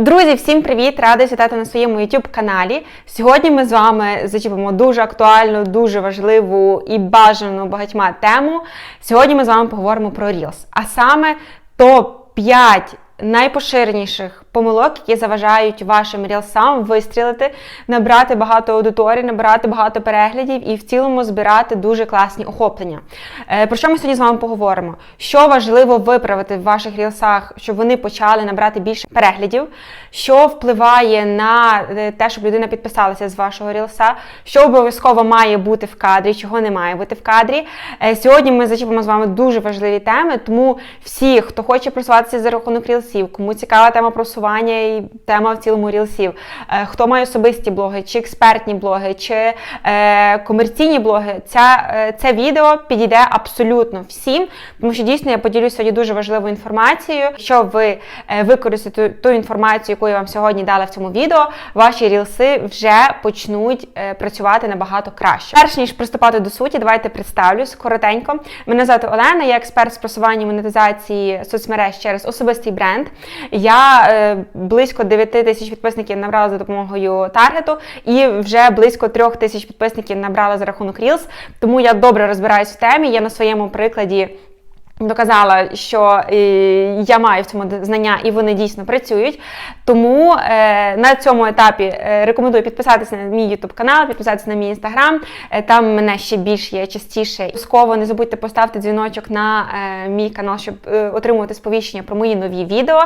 Друзі, всім привіт! Рада вітати на своєму YouTube каналі. Сьогодні ми з вами зачіпимо дуже актуальну, дуже важливу і бажану багатьма тему. Сьогодні ми з вами поговоримо про Reels, а саме топ-5 найпоширеніших помилок, які заважають вашим рілсам вистрілити, набрати багато аудиторії, набирати багато переглядів і в цілому збирати дуже класні охоплення. Е, Про що ми сьогодні з вами поговоримо? Що важливо виправити в ваших рілсах, щоб вони почали набрати більше переглядів, що впливає на е, те, щоб людина підписалася з вашого рілса, що обов'язково має бути в кадрі, чого не має бути в кадрі. Е, Сьогодні ми зачіпимо з вами дуже важливі теми, тому всі, хто хоче просуватися за рахунок рілсів, кому цікава тема просування і тема в цілому рілсів, е, хто має особисті блоги, чи експертні блоги, чи е, комерційні блоги, ця, е, це відео підійде абсолютно всім, тому що дійсно я поділюся сьогодні дуже важливою інформацією. Що ви використаєте ту, інформацію, яку я вам сьогодні дала в цьому відео, ваші рілси вже почнуть працювати набагато краще. Перш ніж приступати до суті, давайте представлюсь коротенько. Мене звати Олена, я експерт з просування монетизації соцмереж через особистий бренд. Я близько 9 тисяч підписників набрала за допомогою таргету, і вже близько 3 тисяч підписників набрала за рахунок Reels, тому я добре розбираюсь в темі. Я на своєму прикладі. Доказала, що е, я маю в цьому знання і вони дійсно працюють. Тому е, на цьому етапі е, рекомендую підписатися на мій YouTube канал, підписатися на мій інстаграм. Там мене ще більш є частіше. Обов'язково не забудьте поставити дзвіночок на мій канал, щоб отримувати сповіщення про мої нові відео.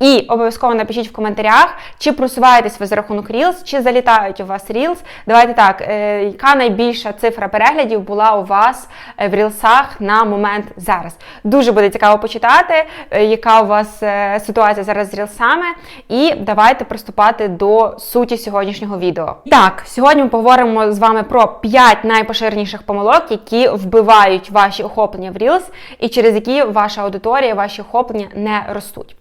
І обов'язково напишіть в коментарях, чи просуваєтесь ви за рахунок Reels, чи залітають у вас Reels. Давайте так, яка найбільша цифра переглядів була у вас в рілсах на момент зараз. Дуже буде цікаво почитати, е, яка у вас е, ситуація зараз з рілсами. І давайте приступати до суті сьогоднішнього відео. Так, сьогодні ми поговоримо з вами про 5 найпоширеніших помилок, які вбивають ваші охоплення в Reels і через які ваша аудиторія, ваші охоплення не ростуть.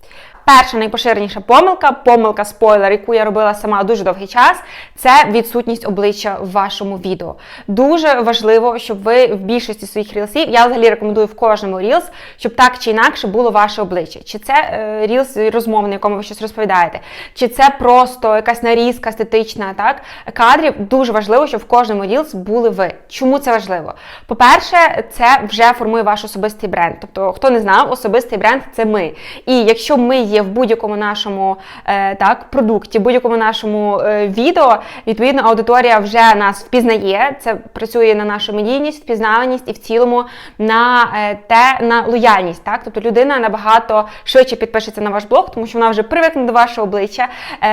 Перша найпоширеніша помилка, помилка спойлер, яку я робила сама дуже довгий час, це відсутність обличчя в вашому відео. Дуже важливо, щоб ви в більшості своїх рілсів, я взагалі рекомендую в кожному рілс, щоб так чи інакше було ваше обличчя. Чи це е, рілс розмовний, якому ви щось розповідаєте, чи це просто якась нарізка естетична, так кадрів. Дуже важливо, щоб в кожному рілс були ви. Чому це важливо? По-перше, це вже формує ваш особистий бренд. Тобто, хто не знав, особистий бренд це ми. І якщо ми є в будь-якому нашому е, так, продукті, будь-якому нашому е, відео, відповідно, аудиторія вже нас впізнає. Це працює на нашу медійність, впізнаваність і в цілому на е, те на лояльність. Так, тобто людина набагато швидше підпишеться на ваш блог, тому що вона вже привикне до вашого обличчя.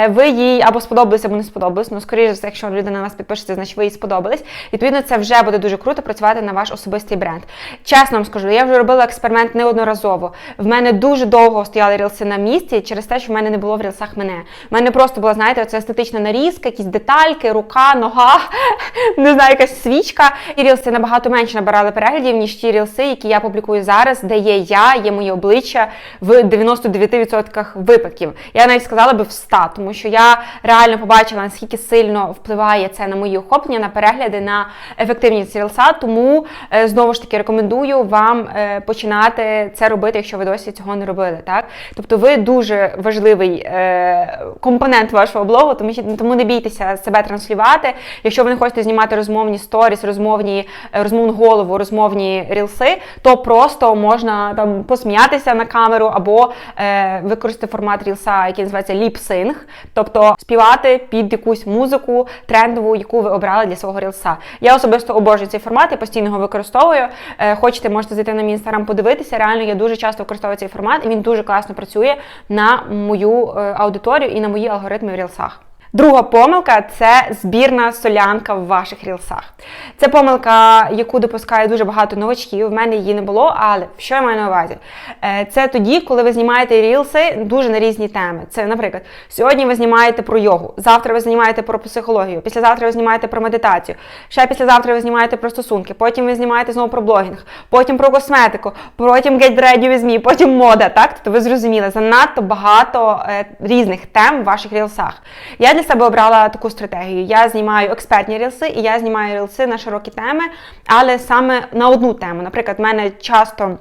Ви їй або сподобались, або не сподобались. Ну, скоріше за все, якщо людина на вас підпишеться, значить ви їй сподобались. Відповідно, це вже буде дуже круто працювати на ваш особистий бренд. Чесно вам скажу, я вже робила експеримент неодноразово. В мене дуже довго стояли рілси на місці через те, що в мене не було в рілсах мене. У мене просто була, знаєте, оця естетична нарізка, якісь детальки, рука, нога, не знаю, якась свічка. І рілси набагато менше набирали переглядів, ніж ті рілси, які я публікую зараз, де є я, є моє обличчя в 99% випадків. Я навіть сказала би в 100, тому що я реально побачила, наскільки сильно впливає це на мої охоплення, на перегляди, на ефективність рілса. Тому е, знову ж таки рекомендую вам е, починати це робити, якщо ви досі цього не робили. Так, тобто, ви дуже важливий е, компонент вашого блогу, тому тому не бійтеся себе транслювати. Якщо ви не хочете знімати розмовні сторіс, розмовні е, розмовну голову, розмовні рілси, то просто можна там посміятися на камеру або е, використати формат рілса, який називається ліп-синг, тобто співати під якусь музику трендову, яку ви обрали для свого рілса. Я особисто обожнюю цей формат, я постійно його використовую. Е, хочете, можете зайти на мій інстаграм, подивитися. Реально, я дуже часто використовую цей формат, і він дуже класно працює на мою е, аудиторію і на мої алгоритми в рілсах. Друга помилка це збірна солянка в ваших рілсах. Це помилка, яку допускає дуже багато новачків. В мене її не було, але що я маю на увазі? Е, Це тоді, коли ви знімаєте рілси дуже на різні теми. Це, наприклад, сьогодні ви знімаєте про йогу, завтра ви знімаєте про психологію, післязавтра ви знімаєте про медитацію, ще післязавтра ви знімаєте про стосунки, потім ви знімаєте знову про блогінг, потім про косметику, потім ready with me, потім мода. Так, тобто ви зрозуміли, занадто багато е, різних тем в ваших рілсах. Я для себе обрала таку стратегію. Я знімаю експертні рілси, і я знімаю рілси на широкі теми, але саме на одну тему. Наприклад, в мене часто.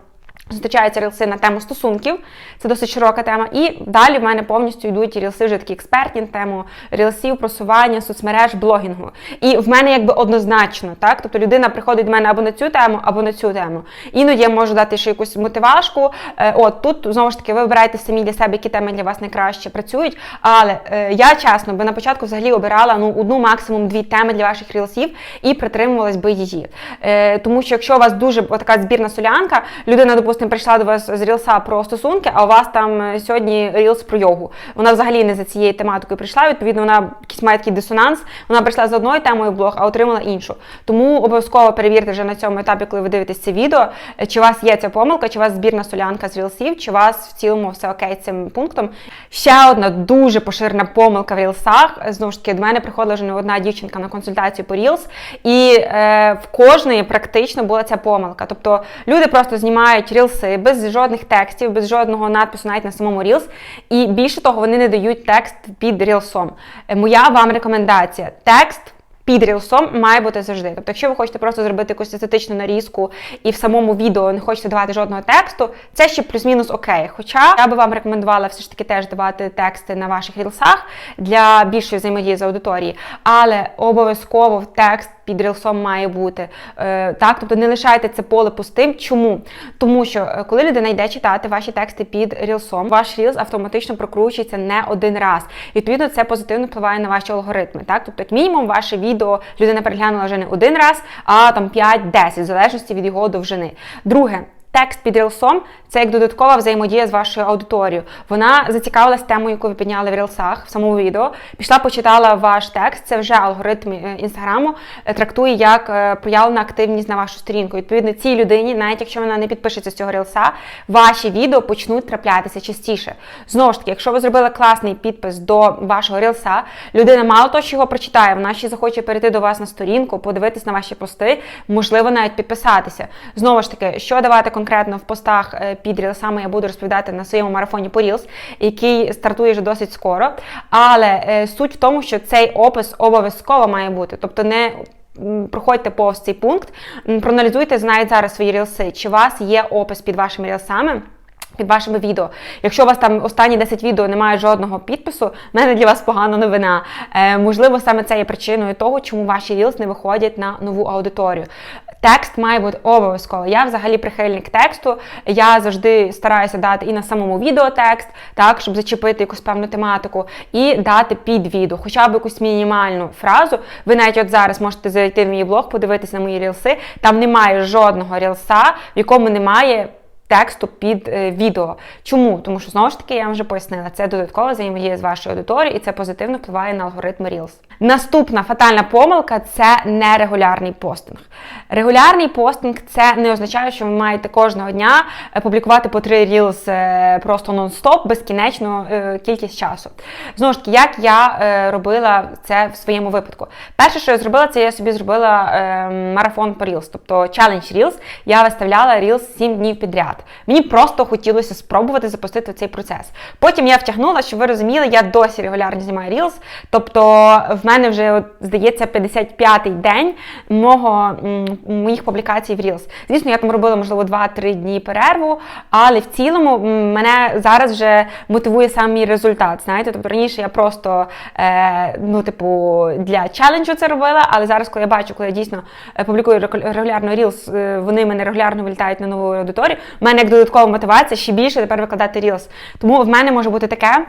Зустрічаються рілси на тему стосунків, це досить широка тема. І далі в мене повністю йдуть рілси вже такі експертні на тему рілсів, просування, соцмереж, блогінгу. І в мене якби однозначно, так? Тобто людина приходить до мене або на цю тему, або на цю тему. Іноді я можу дати ще якусь мотивашку. Е, От тут знову ж таки ви вибираєте самі для себе, які теми для вас найкраще працюють. Але е, я чесно би на початку взагалі обирала ну одну, максимум дві теми для ваших рілсів і притримувалась би її. Е, Тому що якщо у вас дуже така збірна солянка, людина, допустимо, прийшла до вас з рілса про стосунки, а у вас там е, сьогодні рілс про йогу. Вона взагалі не за цією тематикою прийшла. Відповідно, вона якийсь має такий дисонанс. Вона прийшла з одною темою в блог, а отримала іншу. Тому обов'язково перевірте вже на цьому етапі, коли ви дивитесь це відео, е, чи у вас є ця помилка, чи у вас збірна солянка з рілсів, чи у вас в цілому все окей з цим пунктом. Ще одна дуже поширена помилка в рілсах. Знову ж таки, до мене приходила вже не одна дівчинка на консультацію по рілс, і е, в кожної практично була ця помилка. Тобто люди просто знімають рілси без жодних текстів, без жодного надпису навіть на самому рілс. І більше того, вони не дають текст під рілсом. Е, Моя вам рекомендація: текст. Під рілсом має бути завжди. Тобто, якщо ви хочете просто зробити якусь естетичну нарізку і в самому відео не хочете давати жодного тексту, це ще плюс-мінус окей. Хоча я би вам рекомендувала все ж таки теж давати тексти на ваших рілсах для більшої взаємодії з аудиторією, але обов'язково текст під рілсом має бути. Е, так, тобто не лишайте це поле пустим. Чому? Тому що е, коли людина йде читати ваші тексти під рілсом, ваш рілс автоматично прокручується не один раз. Відповідно, це позитивно впливає на ваші алгоритми. Так, тобто, як мінімум, ваше відео людина переглянула вже не один раз, а там 5-10, в залежності від його довжини. Друге. Текст під рілсом це як додаткова взаємодія з вашою аудиторією. Вона зацікавилась темою, яку ви підняли в рілсах в самому відео. Пішла, почитала ваш текст. Це вже алгоритм е, інстаграму е, трактує як е, проявлена активність на вашу сторінку. Відповідно, цій людині, навіть якщо вона не підпишеться з цього рілса, ваші відео почнуть траплятися частіше. Знову ж таки, якщо ви зробили класний підпис до вашого рілса, людина мало того, що його прочитає, вона ще захоче перейти до вас на сторінку, подивитись на ваші пости, можливо, навіть підписатися. Знову ж таки, що давати конкретно в постах е, під рілсами, я буду розповідати на своєму марафоні по Reels, який стартує вже досить скоро. Але е, суть в тому, що цей опис обов'язково має бути. Тобто не Проходьте повз цей пункт, проаналізуйте, знають зараз свої рілси, чи у вас є опис під вашими рілсами. Під вашими відео. Якщо у вас там останні 10 відео немає жодного підпису, в мене для вас погана новина. Е, можливо, саме це є причиною того, чому ваші Reels не виходять на нову аудиторію. Текст має бути обов'язково. Я взагалі прихильник тексту. Я завжди стараюся дати і на самому відео текст, так, щоб зачепити якусь певну тематику, і дати під відео, хоча б якусь мінімальну фразу. Ви навіть от зараз можете зайти в мій блог, подивитися на мої рілси. Там немає жодного рілса, в якому немає тексту під е, відео. Чому? Тому що знову ж таки я вам вже пояснила, це додаткова взаємодія з вашою аудиторією, і це позитивно впливає на алгоритм Reels. Наступна фатальна помилка це нерегулярний постинг. Регулярний постинг це не означає, що ви маєте кожного дня е, публікувати по три Reels е, просто нон-стоп, безкінечну кількість часу. Знову ж таки, як я робила це в своєму випадку. Перше, що я зробила, це я собі зробила е, марафон по Reels, тобто челендж Reels. Я виставляла Reels 7 днів підряд. Мені просто хотілося спробувати запустити цей процес. Потім я втягнула, щоб ви розуміли, я досі регулярно знімаю Reels, тобто в мене вже, здається, 55-й день мого, моїх публікацій в Reels. Звісно, я там робила, можливо, 2-3 дні перерву, але в цілому мене зараз вже мотивує сам мій результат. Знаєте, тобто раніше я просто е, ну, типу, для челенджу це робила, але зараз, коли я бачу, коли я дійсно е, публікую регу- регулярно Reels, е, вони мене регулярно вилітають на нову аудиторію. Мене як додаткова мотивація ще більше тепер викладати Reels. Тому в мене може бути таке.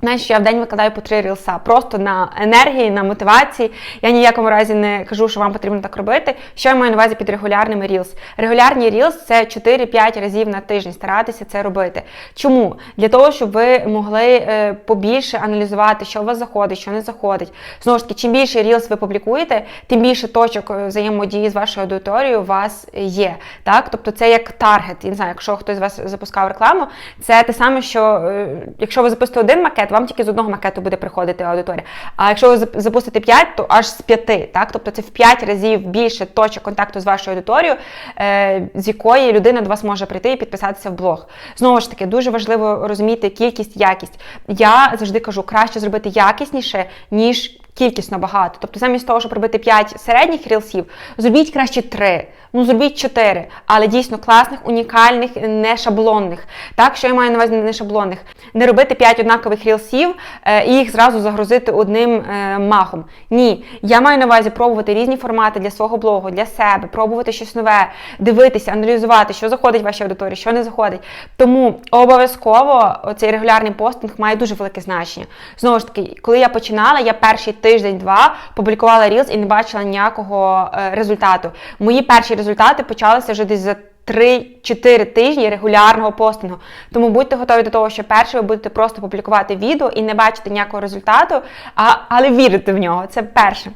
Знаєш, що я в день викладаю по три рілса, просто на енергії, на мотивації. Я ні в якому разі не кажу, що вам потрібно так робити. Що я маю на увазі під регулярними рілс? Регулярні рілс це 4-5 разів на тиждень. Старатися це робити. Чому? Для того, щоб ви могли е, побільше аналізувати, що у вас заходить, що не заходить. Знову ж таки, чим більше рілс ви публікуєте, тим більше точок е, взаємодії з вашою аудиторією у вас є. Так? Тобто це як таргет. Я не знаю, якщо хтось з вас запускав рекламу, це те саме, що е, якщо ви запустите один макет, вам тільки з одного макету буде приходити аудиторія. А якщо ви запустите 5, то аж з 5. Так? Тобто це в 5 разів більше точок контакту з вашою аудиторією, е, з якої людина до вас може прийти і підписатися в блог. Знову ж таки, дуже важливо розуміти кількість, якість. Я завжди кажу, краще зробити якісніше, ніж кількісно багато. Тобто, замість того, щоб робити 5 середніх рілсів, зробіть краще 3, ну зробіть 4, але дійсно класних, унікальних, не шаблонних. Так, що я маю на увазі не шаблонних. Не робити 5 однакових рілсів е, і їх зразу загрузити одним е, махом. Ні, я маю на увазі пробувати різні формати для свого блогу, для себе, пробувати щось нове, дивитися, аналізувати, що заходить в вашій аудиторії, що не заходить. Тому обов'язково цей регулярний постинг має дуже велике значення. Знову ж таки, коли я починала, я перший тиждень-два публікувала Reels і не бачила ніякого е, результату. Мої перші результати почалися вже десь за. 3-4 тижні регулярного постингу. Тому будьте готові до того, що перше ви будете просто публікувати відео і не бачити ніякого результату, а, але вірити в нього. Це перше.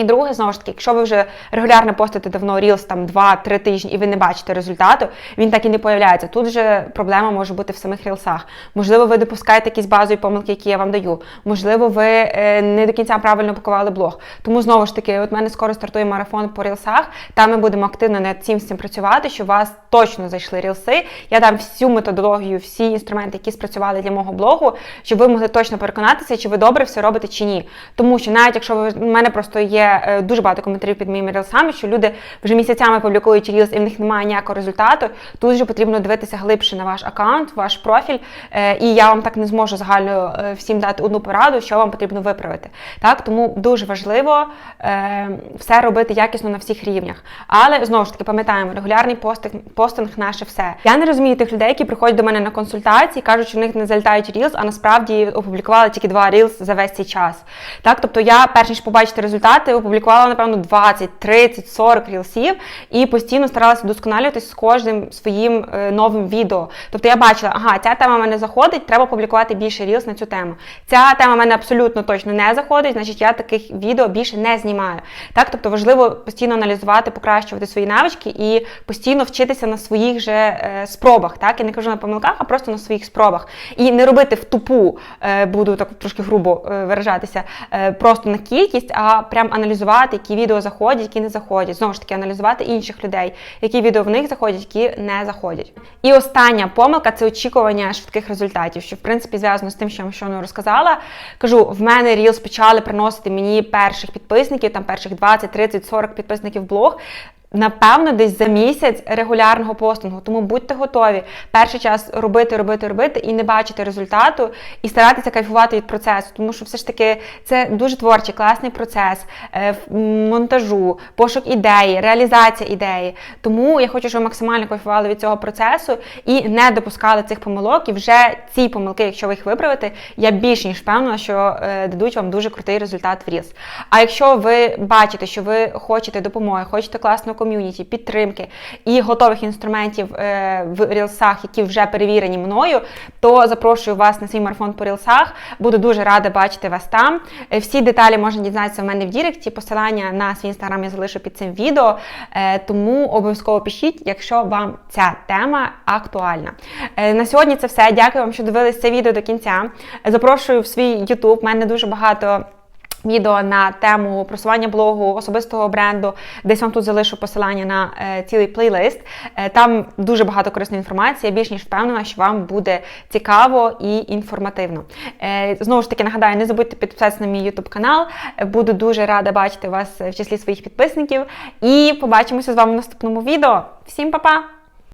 І друге, знову ж таки, якщо ви вже регулярно постите давно Reels там 2-3 тижні і ви не бачите результату, він так і не появляється. Тут вже проблема може бути в самих рілсах. Можливо, ви допускаєте якісь базові помилки, які я вам даю. Можливо, ви е, не до кінця правильно пакували блог. Тому знову ж таки, от мене скоро стартує марафон по рілсах. Там ми будемо активно над цим цим працювати, щоб у вас точно зайшли рілси. Я дам всю методологію, всі інструменти, які спрацювали для мого блогу, щоб ви могли точно переконатися, чи ви добре все робите чи ні. Тому що навіть якщо ви в мене просто є е, дуже багато коментарів під моїми рілсами, що люди вже місяцями публікують рілс і в них немає ніякого результату. Тут вже потрібно дивитися глибше на ваш аккаунт, ваш профіль. Е, і я вам так не зможу загально е, всім дати одну пораду, що вам потрібно виправити. Так, тому дуже важливо все робити якісно на всіх рівнях. Але знову ж таки пам'ятаємо, регулярний постинг, постинг наше все. Я не розумію тих людей, які приходять до мене на консультації, кажуть, що в них не залітають рілс, а насправді опублікували тільки два рілс за весь цей час. Так, тобто я перш ніж побачити результати опублікувала, напевно, 20, 30, 40 рілсів і постійно старалася вдосконалюватись з кожним своїм е, новим відео. Тобто я бачила, ага, ця тема мене заходить, треба публікувати більше рілс на цю тему. Ця тема мене абсолютно точно не заходить, значить я таких відео більше не знімаю. Так, тобто важливо постійно аналізувати, покращувати свої навички і постійно вчитися на своїх же е, спробах. Так, я не кажу на помилках, а просто на своїх спробах. І не робити в тупу, е, буду так трошки грубо виражатися, просто на кількість, а прям аналізувати, які відео заходять, які не заходять. Знову ж таки, аналізувати інших людей, які відео в них заходять, які не заходять. І остання помилка це очікування швидких результатів, що в принципі зв'язано з тим, що я вам щойно розказала. Кажу, в мене Reels почали приносити мені перших підписників, там перших 20, 30, 40 підписників в блог. Напевно, десь за місяць регулярного постингу. Тому будьте готові перший час робити, робити, робити і не бачити результату, і старатися кайфувати від процесу. Тому що все ж таки це дуже творчий, класний процес е, монтажу, пошук ідеї, реалізація ідеї. Тому я хочу, щоб ви максимально кайфували від цього процесу і не допускали цих помилок. І вже ці помилки, якщо ви їх виправите, я більш ніж впевнена, що е, дадуть вам дуже крутий результат в Reels. А якщо ви бачите, що ви хочете допомоги, хочете класну ком'юніті, підтримки і готових інструментів е, в рілсах, які вже перевірені мною, то запрошую вас на свій марафон по рілсах. Буду дуже рада бачити вас там. Е, всі деталі можна дізнатися в мене в Діректі. Посилання на свій інстаграм я залишу під цим відео. Е, тому обов'язково пишіть, якщо вам ця тема актуальна. На сьогодні це все. Дякую вам, що дивились це відео до кінця. Запрошую в свій YouTube. У мене дуже багато. Відео на тему просування блогу, особистого бренду, десь вам тут залишу посилання на е, цілий плейлист. Е, там дуже багато корисної інформації. Я більш ніж впевнена, що вам буде цікаво і інформативно. Е, знову ж таки, нагадаю, не забудьте підписатися на мій YouTube канал. Буду дуже рада бачити вас в числі своїх підписників. І побачимося з вами в наступному відео. Всім па-па!